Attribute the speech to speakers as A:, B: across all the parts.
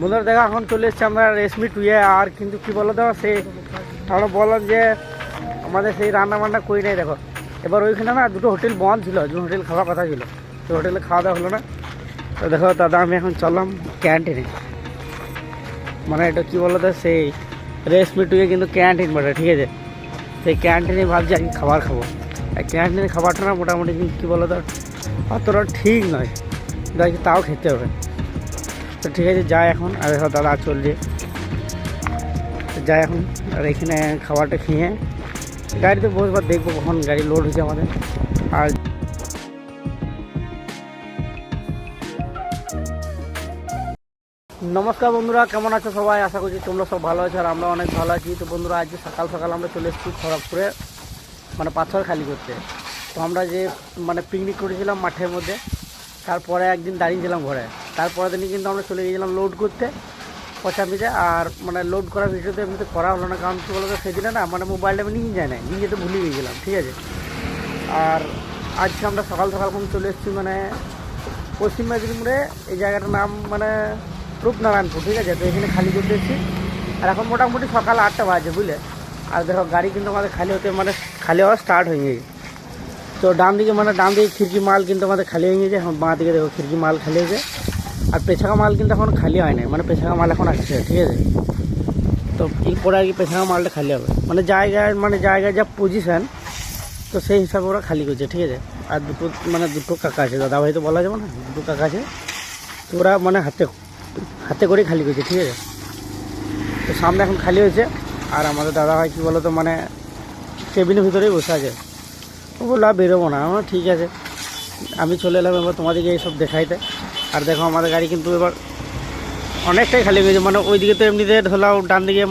A: বন্ধুরা দেখো এখন চলে এসছি আমরা রেশমি টুয়ে আর কিন্তু কি বলো তো, সে আমরা বললাম যে আমাদের সেই রান্না বান্না করি নাই, দেখো। এবার ওইখানে না দুটো হোটেল বন্ধ ছিল, দুটো হোটেল খাওয়ার কথা ছিল। তো হোটেলে খাওয়া দাওয়া হলো না। তো দেখো, দাদা, আমি এখন চললাম ক্যান্টিনে। মানে এটা কি বলো তো, সেই রেশমি টুয়ে কিন্তু ক্যান্টিন বটে, ঠিক আছে? সেই ক্যান্টিনে ভাবছি আজকে খাবার খাব। আর ক্যান্টিনে খাবারটা না মোটামুটি কী বলো তো, অতটা ঠিক নয়। দেখি তাও খেতে হবে। তো ঠিক আছে যাই এখন। আর দেখো দাদা চলছে। যাই এখন, আর এখানে খাবারটা খেয়ে গাড়িতে বসবার দেখব কখন গাড়ি লোড হয়েছে আমাদের। আর নমস্কার বন্ধুরা, কেমন আছো সবাই? আশা করছি তোমরা সব ভালো আছো আর আমরা অনেক ভালো আছি। তো বন্ধুরা, আজকে সকাল সকাল আমরা চলে এসেছি খড়গপুরে মানে পাথর খালি করতে। তো আমরা যে মানে পিকনিক করেছিলাম মাঠের মধ্যে, তারপরে একদিন দাঁড়িয়েছিলাম ঘরে। তারপরে দিনই কিন্তু আমরা চলে গিয়েছিলাম লোড করতে পচামিতে আর মানে লোড করার ভিডিওতে এমনিতে করা হলো না, কারণ কী বলতো, সেদিনে না মানে মোবাইলটা আমি নিয়ে যায় না নিয়ে যেতে ভুলে গিয়েছিলাম ঠিক আছে? আর আজকে আমরা সকাল সকাল কোন চলে এসেছি মানে পশ্চিম মেদিনীপুরে, এই জায়গাটার নাম মানে রূপনারায়ণপুর, ঠিক আছে? তো এখানে খালি করতে এসেছি। আর এখন মোটামুটি সকাল আটটা বাজে, বুঝলে? আর দেখো, গাড়ি কিন্তু আমাদের খালি হতে মানে খালি হওয়া স্টার্ট হয়ে গেছে। তো ডান দিকে মানে ডান দিকে খিড়কি মাল কিন্তু আমাদের খালি হয়ে গেছে বাঁ দিকে দেখো খিড়কি মাল খালি হয়েছে। আর পেছাকা মাল কিন্তু এখন খালি হয় নাই। মানে পেছাকা মাল এখন আসছে, ঠিক আছে? তো এরপরে আর কি পেছাকা মালটা খালি হবে। মানে জায়গায় মানে জায়গায় যা পজিশন তো সেই হিসাবে ওরা খালি করছে, ঠিক আছে? আর দুটো মানে দুটো কাকা আছে দাদা ভাই তো বলা যাবে না? দুটো কাকা আছে, তো ওরা মানে হাতে হাতে করেই খালি করছে, ঠিক আছে? তো সামনে এখন খালি হয়েছে, আর আমাদের দাদা ভাই কী বলো তো মানে কেবিনের ভিতরেই বসে আছে। ও বলল বেরোবো না। আমার ঠিক আছে। আমি চলে এলাম, এবার তোমাদেরকে এইসব দেখাইতে। আর দেখো, আমাদের গাড়ি কিন্তু এবার অনেকটাই খালি হয়ে মানে ওইদিকে তো এমনিতে ধরলাম ডান দিকে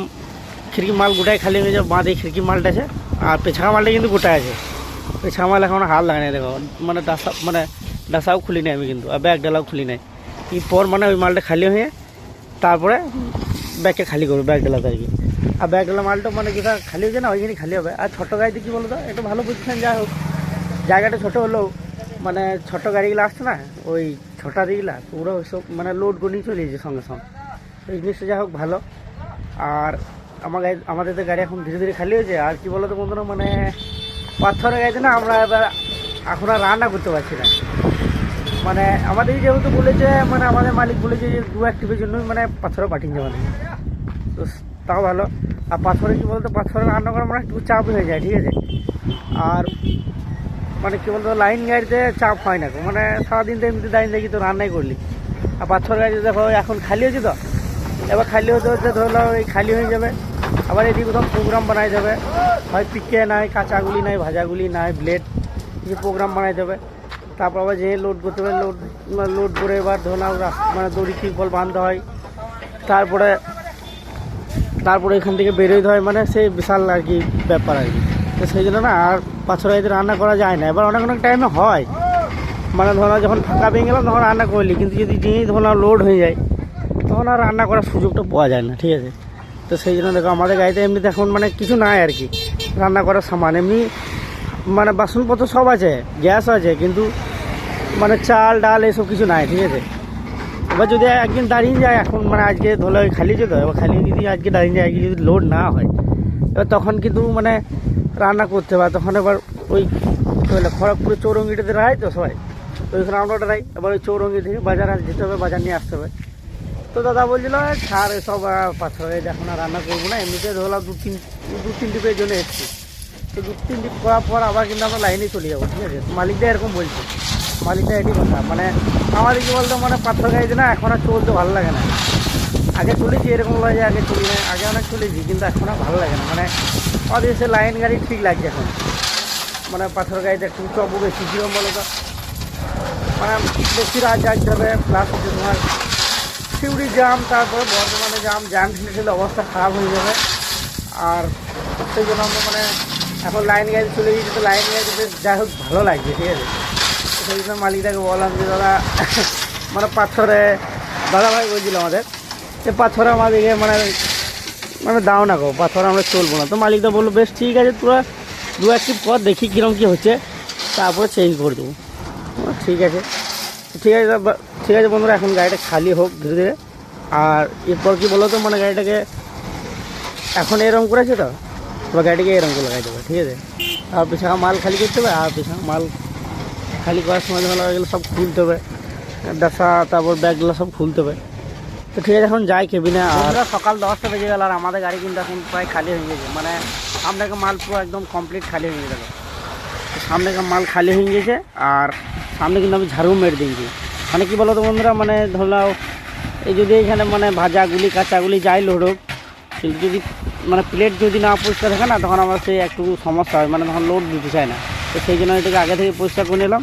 A: খিড়কি মাল গোটাই খালি হয়ে গেছে, বাঁ দিকে খিড়কি মালটা আছে, আর পেছাকা মালটা কিন্তু গোটাই আছে। পেছাকা মাল এখন হাল লাগে না দেখো। মানে ডাসা মানে ডাসাও খুলি নাই আমি কিন্তু, আর ব্যাগ ডালাও খুলি নাই। পর মানে ওই মালটা খালি হয়ে তারপরে ব্যাগকে খালি করব, ব্যাগ ডালাতে আর কি। আর ব্যাগ ডালা মালটা মানে যেটা খালি হয়েছে না? ওইখানে খালি হবে। আর ছোটো গাড়িতে কী বলতো একটু ভালো বুঝছেন যা হোক। জায়গাটা ছোটো হলেও মানে ছোটো গাড়িগুলো আসছে না, ওই ছোটা দিগুলা পুরো সব মানে লোড গনিয়ে চলে যাচ্ছে সঙ্গে সঙ্গে। তো এই জিনিসটা যা হোক ভালো। আর আমার গাড়ি আমাদের তো গাড়ি এখন ধীরে ধীরে খালি হয়েছে। আর কি বলতো বন্ধুরা মানে পাথরের গাড়িতে না আমরা এবার এখন আর রান্না করতে পারছি না। মানে আমাদের যেহেতু বলেছে মানে আমাদের মালিক বলেছে যে দু এক টিপের জন্যই মানে পাথরও পাঠিয়েছে আমাদের তো তাও ভালো। আর পাথরে কী বলতো, পাথরে রান্না করা মানে একটু চাপ হয়ে যায়, ঠিক আছে? আর মানে কী বলতো, লাইন গাড়িতে চাপ হয় না। মানে সারাদিন তো এমনিতে দাঁড়িয়ে দেখি তো রান্নাই করলি। আর পাথর গাড়িতে দেখো, এখন খালি হয়েছে তো। এবার খালি হতে হতে ধরলো এই খালি হয়ে যাবে। আবার এদিকে কোথাও প্রোগ্রাম বানাই যাবে হয় পিকে নাই, কাঁচাগুলি নাই, ভাজাগুলি নাই ব্লেড কিছু প্রোগ্রাম বানাই যাবে তারপর আবার যে লোড করতে হবে লোড লোড করে এবার রাস- মানে দড়ি টিপল বাঁধতে হয়। তারপরে তারপরে এখান থেকে বেরোতে হয় মানে সেই বিশাল আর কি ব্যাপার আর কি। তো সেই জন্য না আর পাথর গাড়িতে রান্না করা যায় না। এবার অনেক অনেক টাইমে হয়। মানে ধরো যখন ফাঁকা পেয়ে গেলাম, তখন রান্না করলি কিন্তু যদি যেই ধরো লোড হয়ে যায়, তখন আর রান্না করার সুযোগটা পাওয়া যায় না, ঠিক আছে? তো সেই জন্য দেখো, আমাদের গাড়িতে এমনিতে এখন মানে কিছু নাই আর কি। রান্না করার সামান। এমনি মানে বাসনপত্র সব আছে, গ্যাস আছে, কিন্তু মানে চাল, ডাল এসব কিছু নাই, ঠিক আছে? এবার যদি একদিন দাঁড়িয়ে যায় এখন মানে আজকে ওই খালি যেত, এবার খালি যদি আজকে দাঁড়িয়ে যায় যদি লোড না হয়, এবার তখন কিন্তু মানে রান্না করতে হবে তখন এবার ওই বলে খড়গপুরে চৌরঙ্গিটাতে রায় তো সবাই ওইখানে আমরা রাই। এবার ওই চৌরঙ্গি থেকে বাজার যেতে হবে বাজার নিয়ে আসতে হবে। তো দাদা বলছিল "এ, ছাড় এসব পাথর এখন আর রান্না করব না। এমনিতে ধরলাম দু তিন দু তিন টিপের জন্য এসেছি। তো দু তিন টিপ করার পর আবার কিন্তু আমরা লাইনে চলে যাব ঠিক আছে? মালিকটা এরকম বলছে। মালিকটা এটি কথা মানে আমাদের কি বলতো মানে পাথর গাড়িতে না এখন আর চলতে ভালো লাগে না। আগে চলেছি এরকম লাগে আগে চলি না আগে অনেক চলেছি কিন্তু এখন আর ভালো লাগে না। মানে সে লাইন গাড়ি ঠিক লাগছে এখন। মানে পাথর গাড়িতে একটু চবু বেশি কিরম বলো তো। মানে বেশি রাত যাইতে হবে প্লাস হচ্ছে তোমার সিউড়ি জাম তারপরে বর্ধমানে জাম ঠেলে ঠেলে অবস্থা খারাপ হয়ে যাবে। আর সেই জন্য আমরা মানে এখন লাইন গাড়ি চলে গেছি, তো লাইন গাড়িতে বেশ যাই হোক, ভালো লাগছে, ঠিক আছে? সেই জন্য মালিকটাকে বললাম যে, দাদা মানে পাথরে দাদা ভাই বলছিল আমাদের যে পাথরে আমাদেরকে মানে মানে দাও না গো, পাথর আমরা চলবো না। তো মালিকটা বলল, বেশ, ঠিক আছে, তোরা দু একটি পথ দেখি কীরকম কী হচ্ছে, তারপরে চেঞ্জ করে দেবো। ঠিক আছে। ঠিক আছে ঠিক আছে বন্ধুরা, এখন গাড়িটা খালি হোক ধীরে ধীরে। আর এরপর কি বলো তো মানে গাড়িটাকে এখন এরকম করেছে তো, এবার গাড়িটাকে এরকম করে লাগাই দেবে, ঠিক আছে? আর পেছাকা মাল খালি করতে হবে, আর পেছাকা মাল খালি করার সময় যখন লাগা গেলে সব খুলতে হবে, ডাসা, তারপর ব্যাগগুলো সব খুলতে হবে। তো ঠিক আছে, এখন যাই কেবিনে। আর সকাল দশটা বেজে গেল আর আমাদের গাড়ি কিন্তু এখন প্রায় খালি হয়ে গেছে। মানে সামনে মাল পুরো একদম কমপ্লিট খালি হয়ে গেল তো সামনে একটা মাল খালি হয়ে গেছে আর সামনে কিন্তু আমি ঝাড়ু মেরে দিয়েছি। মানে কি বলো তো বন্ধুরা মানে ধরলাও এই যদি এখানে মানে ভাজাগুলি কাঁচাগুলি যাই লোড হোক কিন্তু যদি মানে প্লেট যদি না পরিষ্কার থাকে না, তখন আমার সেই একটু সমস্যা হয়। মানে তখন লোড দিতে চায় না। তো সেই জন্য এটাকে আগে থেকে পরিষ্কার করে নিলাম।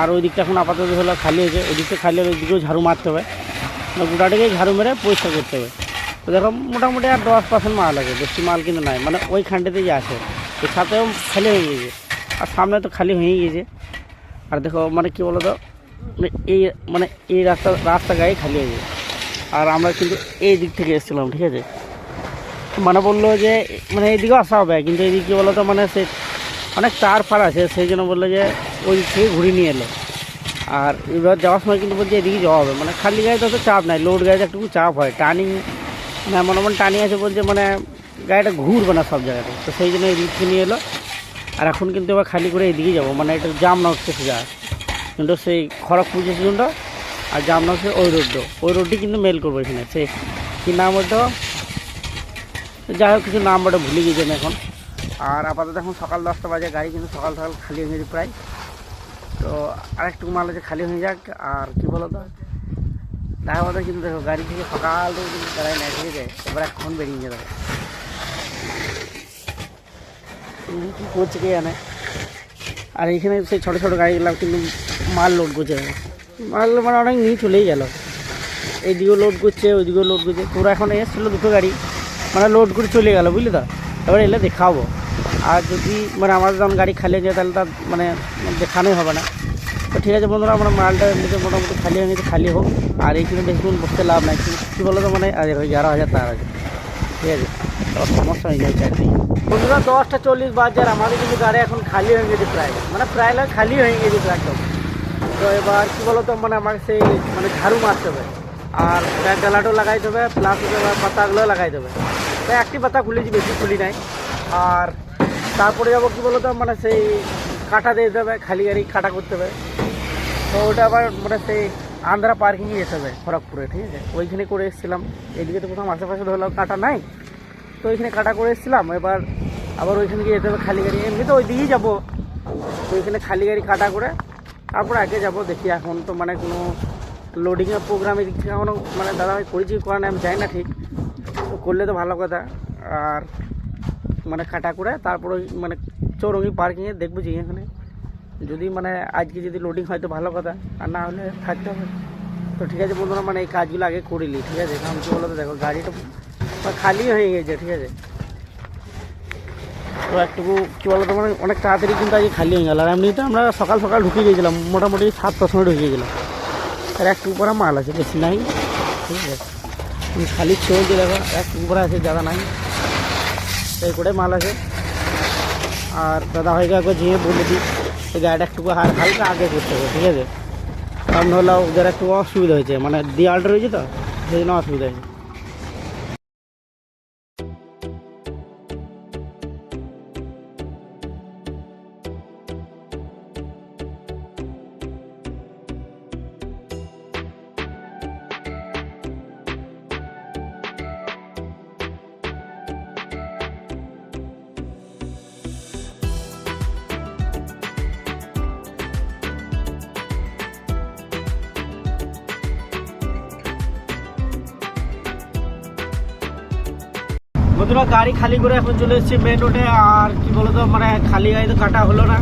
A: আর ওই দিকটা এখন আপাতত হলো খালি হয়েছে। ওই দিকটা খালি হলে ওই দিকেও ঝাড়ু মারতে হবে। মানে গোটাটাকেই ঝাড়ু মেরে পরিষ্কার করতে হবে। তো দেখো, মোটামুটি আর দশ পার্সেন্ট মাল আছে বেশি মাল কিন্তু নাই। মানে ওই খানটাতেই আছে। এর সাথেও খালি হয়ে গেছে আর সামনে তো খালি হয়ে গেছে আর দেখো মানে কী বলো তো মানে এই মানে এই রাস্তা রাস্তা গায়ে খালি হয়ে গেছে আর আমরা কিন্তু এই দিক থেকে এসেছিলাম, ঠিক আছে? মানে বলল যে মানে এইদিকেও আসা হবে, কিন্তু এইদিকে কী বলো তো মানে সে অনেক তার ফার আছে, সেই জন্য বলল যে ওই দিক থেকে ঘুরিয়ে নিয়ে এলো। আর এবার যাওয়ার সময় কিন্তু বলছে এদিকে যাওয়া হবে। মানে খালি গাড়িতে তো চাপ নাই, লোড গাড়িতে একটু চাপ হয়। টার্নিং মানে এমন এমন টার্নিং আছে বলছে মানে গাড়িটা ঘুরবে না সব জায়গাতে। তো সেই জন্য থেকে নিয়ে এলো। আর এখন কিন্তু এবার খালি করে এদিকে যাব। মানে এটা জাম না হচ্ছে সোজা কিন্তু সেই খড়গপুর যে সিজনটা আর জাম না হচ্ছে ওই রোডটা ওই রোডটি কিন্তু মেল করব এখানে। সে কী নাম ওটা যাই হোক, কিছু নাম ওটা ভুলে আমি এখন। আর আপাতত এখন সকাল দশটা বাজে। গাড়ি কিন্তু সকাল সকাল খালি হয়ে গেছে প্রায়। তো আরেকটু মাল আছে, খালি হয়ে যাক, আর কি বলো তো? মধ্যে কিন্তু দেখো, গাড়ি থেকে সকাল থেকে কিন্তু দাঁড়ায় না ঠিক আছে এবার এখন বেরিয়ে যাবে কী করছে কে জানে? আর এখানে সেই ছোটো ছোটো গাড়িগুলো কিন্তু মাল লোড করছে। মাল মানে অনেক নিয়ে চলেই গেল। এইদিকেও লোড করছে, ওইদিকেও লোড করছে। তোরা এখন এসেছিল দুটো গাড়ি মানে লোড করে চলে গেল, বুঝলি তো? এবার এলে দেখাবো। আর যদি মানে আমাদের যখন গাড়ি খালি হয়ে যায় তাহলে তার মানে দেখানোই হবে না। তো ঠিক আছে বন্ধুরা, আমরা মালটা এমনিতে মোটামুটি খালি হয়ে গেছে, খালি হোক। আর এইখানে বেশিক্ষণ বসতে লাভ নাই। কিন্তু কী বলো তো মানে এগারো হাজার তার আছে। ঠিক আছে? সমস্যা হয়ে যায় চারদিকে। বন্ধুরা, দশটা চল্লিশ বাজার আমাদের কিন্তু গাড়ি এখন খালি হয়ে গেছে প্রায়। মানে প্রায় লোক খালি হয়ে গেছে একদম। তো এবার কী বলো তো মানে আমাকে সেই মানে ঝাড়ু মারতে হবে। আর ব্যাগ ডালাটাও লাগাই দেবে প্লাস পাতাগুলো লাগাই দেবে। তো একটি পাতা খুলেছি, বেশি খুলি নাই। আর তারপরে যাব কী বলো তো মানে সেই কাটা দিয়ে দেবে খালি গাড়ি কাটা করতে হবে। তো ওটা আবার মানে সেই আন্ধ্রা পার্কিংয়ে যেতে হবে, খড়গপুরে, ঠিক আছে? ওইখানে করে এসেছিলাম। এদিকে তো কোথাও আশেপাশে ধরলাম কাটা নাই। তো ওইখানে কাটা করে এসেছিলাম, এবার আবার ওইখানে গিয়ে যেতে হবে খালি গাড়ি। এমনি তো ওই দিকেই যাব। ওইখানে খালি গাড়ি কাটা করে তারপর আগে যাব, দেখি এখন তো মানে কোনো লোডিংয়ের প্রোগ্রাম এদিক থেকে এখনও মানে দাদাভাই করেছি করে আমি যাই না ঠিক। তো করলে তো ভালো কথা। আর মানে কাটা করে তারপর মানে চৌরঙ্গি পার্কিংয়ে দেখব যে এখানে। যদি মানে আজকে যদি লোডিং হয় তো ভালো কথা, আর না হলে থাকতে হবে। তো ঠিক আছে বন্ধুরা মানে এই কাজগুলো আগে করিলি ঠিক আছে? কারণ কী বলো তো দেখো গাড়িটা খালি হয়ে গেছে, ঠিক আছে? তো একটুকু কী বলো তো মানে অনেক তাড়াতাড়ি কিন্তু আজকে খালি হয়ে গেল। আর এমনিতে আমরা সকাল সকাল ঢুকে গিয়েছিলাম মোটামুটি সাতটার সময় ঢুকে গেছিলাম আর একটু উপরে মাল আছে, বেশি নাই, ঠিক আছে? খালি চলছে দেখো, একটু উপরে আছে জায়গা নাই। এই করে মাল আছে। আর দাদা ভাইকে একবার যেয়ে বলে দিই, এই গাড়িটা একটু হাল- হালকা আগে করতে হবে, ঠিক আছে? কারণ হলো ওদের একটু অসুবিধা হয়েছে মানে দেওয়ালটা রয়েছে তো, সেই জন্য অসুবিধা হয়েছে। বন্ধুরা, গাড়ি খালি করে এখন চলে এসেছি মেন রোডে আর কি বলতো মানে খালি গাড়ি তো কাটা হলো না।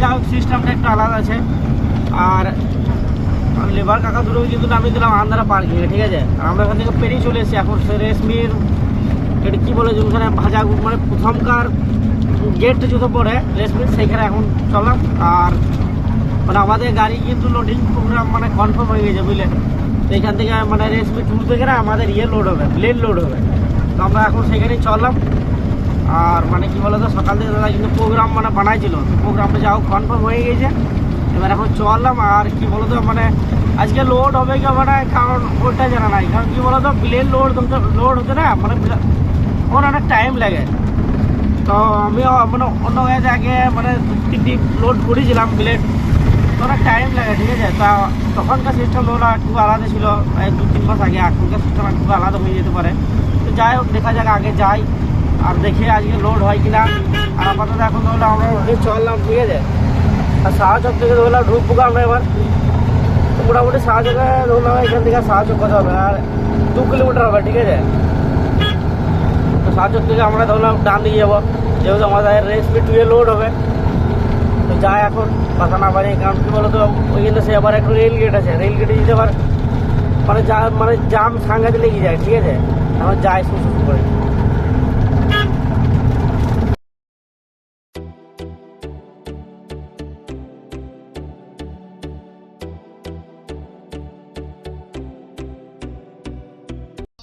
A: যা হোক সিস্টেমটা একটু আলাদা আছে। আর লেবার কাকা দুটো কিন্তু নামিয়ে দিলাম আন্ধারা পার্কিংয়ে ঠিক আছে? আর আমরা এখান থেকে পেরিয়ে চলে এসেছি এখন রেশমির, এটা কী বলে যে ভাজা মানে প্রথমকার গেট জুতো পড়ে রেশমির, সেইখানে এখন চলাম আর মানে আমাদের গাড়ি কিন্তু লোডিং প্রোগ্রাম মানে কনফার্ম হয়ে গেছে বুঝলেন তো এখান থেকে মানে রেশমি তুলতে গেলে আমাদের ইয়ে লোড হবে প্লেন লোড হবে। আমরা এখন সেখানেই চললাম। আর মানে কি বলতো, সকাল থেকে দাদা কিন্তু প্রোগ্রাম মানে বানাইছিল। তো প্রোগ্রামটা যাও কনফার্ম হয়ে গেছে। এবার এখন চললাম, আর কি বলতো মানে আজকে লোড হবে কি হবে না, কারণ ওটা জানা নাই। কারণ কি বলতো প্লেন লোড লোড হতে না মানে ওর অনেক টাইম লাগে। তো আমি মানে অন্য গাড়িতে আগে মানে তিনটি লোড করেছিলাম প্লেট তো অনেক টাইম লাগে, ঠিক আছে? তা তখনকার সিস্টেম ওরা একটু আলাদা ছিল দু তিন মাস আগে। এখনকার সিস্টেম একটু আলাদা হয়ে যেতে পারে। তো যাই হোক, দেখা যাক, আগে যাই। আর দেখি আজকে লোড হয় কিনা। আর আপাতত এখন ধরলে আমরা চললাম, ঠিক আছে? আর সাহায্য থেকে ধরলাম ঢুকবো আমরা এবার। মোটামুটি সাহায্য ধরলাম, এখান থেকে সাহায্য কত হবে আর দু কিলোমিটার হবে, ঠিক আছে? তো সাহায্য থেকে আমরা ধরলাম ডান দিকে যাব। যেহেতু আমাদের রেসপি টুয়ে লোড হবে। তো যাই এখন, কথা না পারি কারণ কি বলতো ওইখানে সে আবার একটু রেল গেট আছে। রেল গেটে যেতে আবার মানে যা মানে জাম সাংঘাতে লেগে যায়, ঠিক আছে? এখন যাই শুরু করে।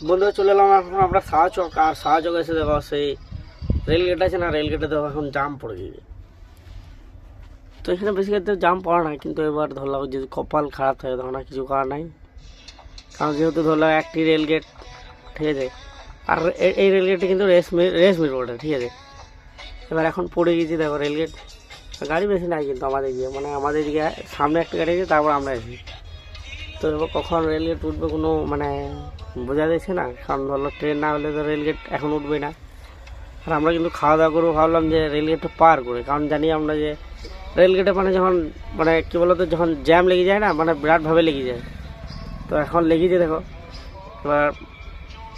A: বন্ধুরা চলে এলাম এখন আমরা শাহচক আর শাহচক এসে দেখো সেই রেল গেট আছে না রেল গেটে দেখো এখন জাম পড়ে গিয়েছে। তো এখানে বেশি ক্ষেত্রে জাম পড়ে না কিন্তু এবার ধরলাম যদি কপাল খারাপ থাকে তখন কিছু করার নাই। কারণ যেহেতু ধরলাম একটি রেল গেট ঠিক আছে। আর এই রেল গেটে কিন্তু রেশমি রেশমি রোডে ঠিক আছে। এবার এখন পড়ে গেছি দেখো রেল গেট গাড়ি বেশি নাই কিন্তু আমাদের দিকে মানে আমাদের দিকে সামনে একটা গাড়ি আছে, তারপর আমরা এসেছি। তো এবার কখন রেল গেট উঠবে কোনো মানে বোঝা যাচ্ছে না, কারণ ধরলো ট্রেন না হলে তো রেল গেট এখন উঠবে না। আর আমরা কিন্তু খাওয়া দাওয়া করব ভাবলাম যে রেল গেটটা পার করে, কারণ জানি আমরা যে রেল গেটে মানে যখন মানে কী বলতো, যখন জ্যাম লেগে যায় না মানে বিরাটভাবে লেগে যায়। তো এখন লেগেছে দেখো। এবার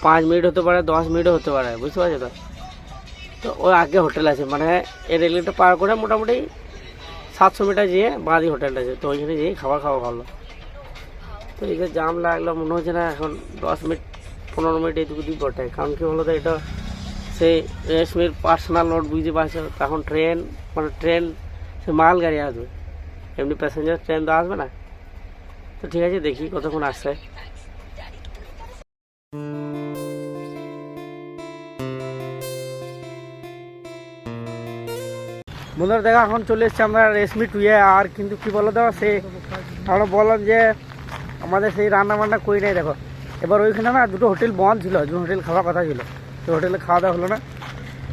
A: পাঁচ মিনিট হতে পারে, দশ মিনিটও হতে পারে, বুঝতে পারছ তো? তো ওই আগে হোটেল আছে মানে এই রেল গেটটা পার করে মোটামুটি সাতশো মিটার যেয়ে বাঁধি হোটেলটা আছে, তো ওইখানে যেয়ে খাবার খাওয়া ভালো। তো এই যে জাম লাগল, মনে হচ্ছে না এখন দশ মিনিট, পনেরো মিনিট এইটুকু দিয়ে বটে। কারণ কি বলতো, এটা সেই রেশমির পার্সোনাল নোট বুঝতে পারছ? তখন ট্রেন মানে ট্রেন সে মাল গাড়ি আসবে। এমনি প্যাসেঞ্জার ট্রেন তো আসবে না। তো ঠিক আছে, দেখি কতক্ষণ আসছে বন্ধুরা দেখা এখন চলে এসেছি আমরা রেশমি টুয়ে আর কিন্তু কি বলো তো, সে আমরা বললাম যে আমাদের সেই রান্না বান্না করি নাই, দেখো। এবার ওইখানে না দুটো হোটেল বন্ধ ছিল, দুটো হোটেল খাওয়ার কথা ছিল। তো হোটেলে খাওয়া দাওয়া হলো না।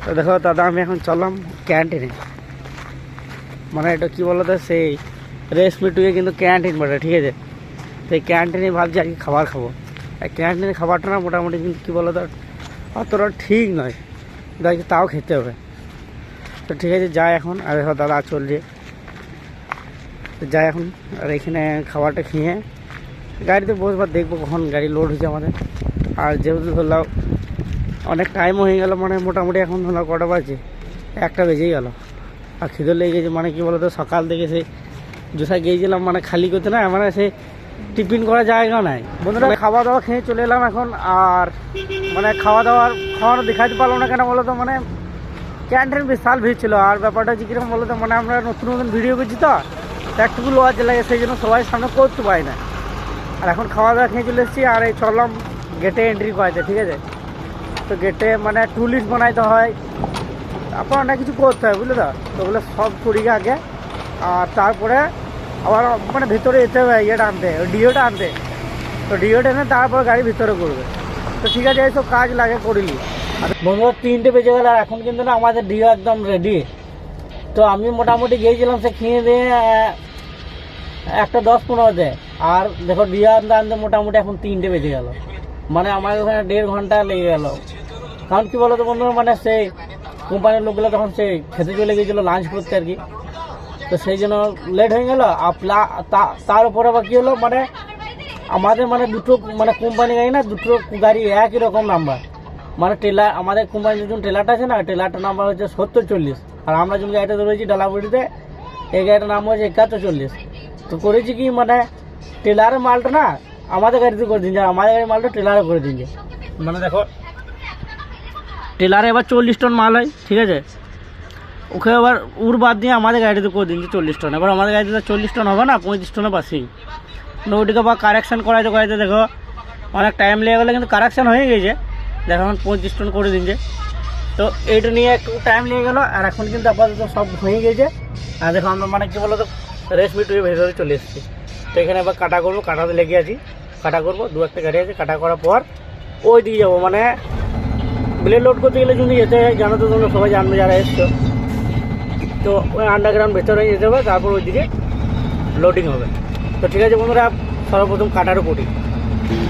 A: তো দেখো, দাদা, আমি এখন চললাম ক্যান্টিনে। মানে এটা কী বলো তো, সেই রেশমি টুয়ে কিন্তু ক্যান্টিন বটে, ঠিক আছে? সেই ক্যান্টিনে ভাবছি আর কি খাবার খাব। আর ক্যান্টিনের খাবারটা না মোটামুটি কিন্তু কী বলো তো, অতটা ঠিক নয়। দেখি তাও খেতে হবে। তো ঠিক আছে যাই এখন। আর দেখো দাদা চলছে। তো যাই এখন আর এখানে খাবারটা খেয়ে গাড়িতে বসবার দেখব কখন গাড়ি লোড হয়েছে আমাদের। আর যেহেতু ধরলাম অনেক টাইমও হয়ে গেল মানে মোটামুটি এখন ধরলাম কটা বাজে একটা বেজেই গেল। আর খিদে লেগে গেছে মানে কি বলতো সকাল থেকে সেই জোসা গিয়েছিলাম মানে খালি করতে না মানে সে টিফিন করার জায়গা নাই। বন্ধুরা খাওয়া দাওয়া খেয়ে চলে এলাম এখন আর মানে খাওয়া দাওয়ার খাওয়ানো দেখাতে পারলাম না কেন বলো তো মানে ক্যান্টিন বিশাল ভিড় ছিল, আর ব্যাপারটা হচ্ছে কীরকম বলতো মানে আমরা নতুন নতুন ভিডিও করছি তো তো একটুকু লজ লাগে, সেই জন্য সবাই সামনে করতে পারি না। আর এখন খাওয়া দাওয়া খেয়ে চলে এসেছি, আর এই চললাম গেটে এন্ট্রি করাইতে ঠিক আছে? তো গেটে মানে টুলিস্ট বানাইতে হয়, তারপর অনেক কিছু করতে হয়, বুঝলে তো? তো ওগুলো সব করি আগে, আর তারপরে আবার মানে ভিতরে যেতে হবে, ইয়েটা আনতে ডিওটা আনতে। তো ডিওটা এনে তারপর গাড়ি ভিতরে করবে। তো ঠিক আছে, এইসব কাজ লাগে আর বন্ধুরা, তিনটে বেজে গেল আর এখন কিন্তু না আমাদের ডিও একদম রেডি তো আমি মোটামুটি গিয়েছিলাম সে খেয়ে দিয়ে একটা দশ পনেরোতে আর দেখো ডিও আনতে আনতে মোটামুটি এখন তিনটে বেজে গেল। মানে আমার ওখানে দেড় ঘণ্টা লেগে গেল। কারণ কি বলতো বন্ধুরা মানে সেই কোম্পানির লোকগুলো তখন সেই খেতে চলে গিয়েছিল লাঞ্চ করতে আর কি। তো সেই জন্য লেট হয়ে গেল। আর তার উপরে আবার কী হলো মানে আমাদের মানে দুটো মানে কোম্পানি গাড়ি না, দুটো গাড়ি একই রকম নাম্বার মানে টেলার আমাদের কোম্পানির যখন টেলারটা আছে না টেলারটার নাম্বার হচ্ছে সত্তর চল্লিশ আর আমরা যখন গাড়িটা ধরেছি ডালাবুড়িতে এই গাড়িটার নাম হচ্ছে একাত্তর চল্লিশ তো করেছি কি মানে টেলারের মালটা না আমাদের গাড়িতে করে দিন আমাদের গাড়ির মালটা টেলারে করে দিন। মানে দেখো টেলারে এবার চল্লিশ টন মাল হয় ঠিক আছে? ওকে এবার উর বাদ দিয়ে আমাদের গাড়িতে করে দিন চল্লিশ টন। এবার আমাদের গাড়িতে তো চল্লিশ টন হবে না পঁয়ত্রিশ টনের পাশেই তো ওইটাকে বা কারেকশান করাইতে করাইতে দেখো অনেক টাইম লেগে গেলে কিন্তু কারেকশান হয়ে গেছে। দেখো এখন পঁয়ত্রিশ টন করে দিন যে তো এইটা নিয়ে একটু টাইম লেগে গেলো, আর এখন কিন্তু আপাতত সব হয়ে গেছে। আর দেখো আমরা মানে কী বলো তো রেশমি টুয়ে ভেতরে চলে এসেছি। তো এখানে এবার কাটা করব, কাটাতে লেগে আছি। কাটা করব, দু একটা গাড়ি আছে, কাটা করার পর ওই দিকে যাব। মানে ব্লেড লোড করতে গেলে যদি যেতে হয়, জানো তো তোমরা সবাই জানবে যারা এসছো। তো ওই আন্ডারগ্রাউন্ড ভেতরে যেতে হবে, তারপর ওই দিকে লোডিং হবে। তো ঠিক আছে বন্ধুরা, সর্বপ্রথম কাটারও করি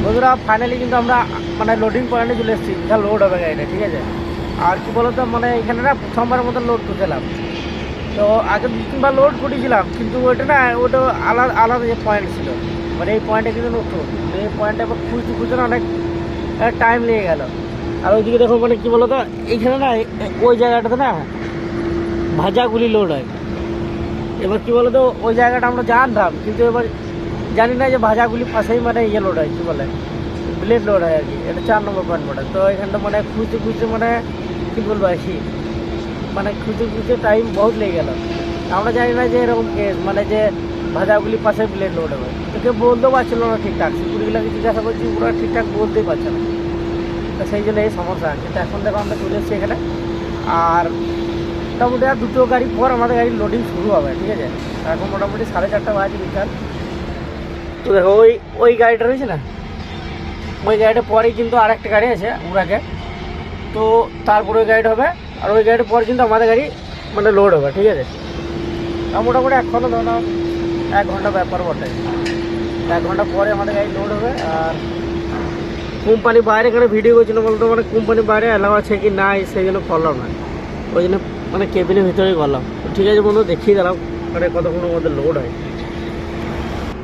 A: বন্ধুরা ফাইনালি কিন্তু আমরা মানে লোডিং পয়েন্টে চলে এসেছি। যা লোড হবে গাড়িটা ঠিক আছে? আর কি বলতো মানে এখানে না প্রথমবার মতো লোড করছিলাম। তো আগে দু তিনবার লোড করেছিলাম, কিন্তু ওইটা না, ওটা আলাদা আলাদা যে পয়েন্ট ছিল। মানে এই পয়েন্টে কিন্তু নতুন। এই পয়েন্টে আবার খুঁজতে খুঁজতে না অনেক টাইম লেগে গেল। আর ওইদিকে দেখো মানে কি বলতো, এইখানে না, ওই জায়গাটাতে না ভাজাগুলি লোড হয়। এবার কি বলতো, ওই জায়গাটা আমরা জানতাম, কিন্তু এবার জানি না যে ভাজাগুলি পাশেই মানে ইয়ে লোড হয়, কি বলে? ব্লেড লোড হয় আর কি, এটা চার নম্বর পয়েন্ট বটে তো এখানটা মানে খুঁজতে খুঁজতে মানে কি বলব আর কি মানে খুঁজতে খুঁজতে টাইম বহুত লেগে গেল। আমরা জানি না যে এরকম কেস মানে যে ভাজাগুলি পাশে ব্লেড লোড হবে। তো কেউ বলতেও পারছিল না ঠিকঠাক সিকিউরিটিগুলোকে জিজ্ঞাসা করছি, ওরা ঠিকঠাক বলতেই পারছে না। তো সেই জন্য এই সমস্যা আছে। তো এখন দেখো আমরা চলে এসেছি এখানে। আর মোটামুটি আর দুটো গাড়ি পর আমাদের গাড়ির লোডিং শুরু হবে, ঠিক আছে? এখন মোটামুটি সাড়ে চারটা বাজে বিকাল। তো দেখো, ওই ওই গাড়িটা রয়েছে না? ওই গাড়িটা পরেই কিন্তু আর একটা গাড়ি আছে উড়াকে। তো তারপরে ওই গাড়িটা হবে, আর ওই গাড়িটার পরে কিন্তু আমাদের গাড়ি মানে লোড হবে, ঠিক আছে? আর মোটামুটি এখনও ধরো এক ঘণ্টা ব্যাপার বটে। এক ঘণ্টা পরে আমাদের গাড়ি লোড হবে, আর কোম্পানি বাইরে এখানে ভিডিও করছিল বলতো? মানে কোম্পানি বাইরে অ্যালাউ আছে কি নাই, সেই জন্য করলাম না। ওই জন্য মানে কেবিনের ভিতরেই তো ঠিক আছে বন্ধু, দেখিয়ে দিলাম মানে কতক্ষণের মধ্যে লোড হয়।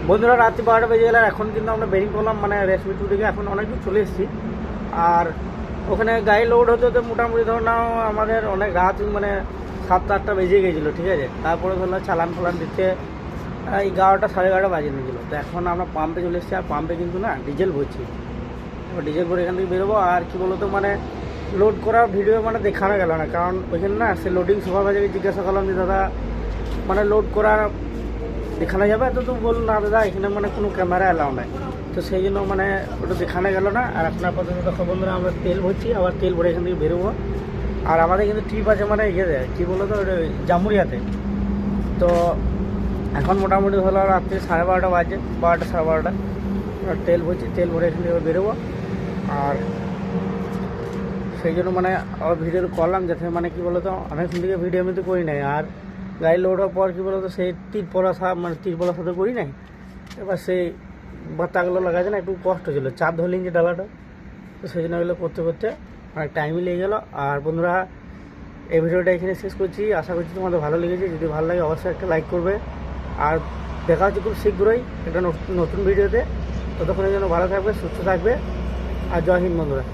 A: বন্ধুরা, রাত্রি বারোটা বেজে গেলে এখন কিন্তু আমরা বেরিং করলাম মানে রেশমি টু থেকে এখন অনেক চলে এসেছি। আর ওখানে গাড়ি লোড হতে হতে মোটামুটি ধর নাও আমাদের অনেক রাত মানে সাতটা আটটা বেজে গেছিল, ঠিক আছে? তারপরে ধরো চালান ফালান এই এগারোটা, সাড়ে এগারোটা বাজে নিয়েছিলো তো এখন আমরা পাম্পে চলে এসেছি, আর পাম্পে কিন্তু না ডিজেল ভরছি ডিজেল ভরে এখান থেকে বেরোবো, আর কি বলতো মানে লোড করার ভিডিও মানে দেখানো গেল না। কারণ ওইখানে না সে লোডিং সুপারভাইজারকে জিজ্ঞাসা করলাম যে, দাদা মানে লোড করার দেখানো যাবে? তো তো বলল, না দাদা, এখানে মানে কোনো ক্যামেরা অ্যালাউ নাই। তো সেই জন্য মানে ওটা দেখানো গেল না। আর এখন আপাতত দেখো বন্ধুরা, আমরা তেল ভরছি, আবার তেল ভরে এখান থেকে বেরোবো। আর আমাদের কিন্তু ট্রিপ আছে মানে ইয়েতে কী বলো তো, ওটা জামুরিয়াতে। তো এখন মোটামুটি হলো রাত্রি সাড়ে বারোটা বাজে, বারোটা সাড়ে বারোটা। তেল ভরছি, তেল ভরে এখান থেকে বেরোবো। আর সেই জন্য মানে আবার ভিডিও করলাম, যাতে মানে কি বলতো অনেকক্ষণ থেকে ভিডিও আমি তো করি নাই। আর গাড়ি হওয়ার পর কী বলতো, সেই তিরপলা সা মানে তিরপলার সাথে করি নাই। এবার সেই বাত্তাগুলো লাগাচ্ছে না একটু কষ্ট ছিল। চাপ ধরলেন যে ডালাটা, তো সেই জন্য এগুলো করতে করতে অনেক টাইমই লেগে গেলো। আর বন্ধুরা, এই ভিডিওটা এখানে শেষ করছি। আশা করছি তোমাদের ভালো লেগেছে। যদি ভালো লাগে, অবশ্যই একটা লাইক করবে। আর দেখা হচ্ছে খুব শীঘ্রই একটা নতুন ভিডিওতে। ততক্ষণের জন্য ভালো থাকবে, সুস্থ থাকবে। আর জয় হিন্দ বন্ধুরা।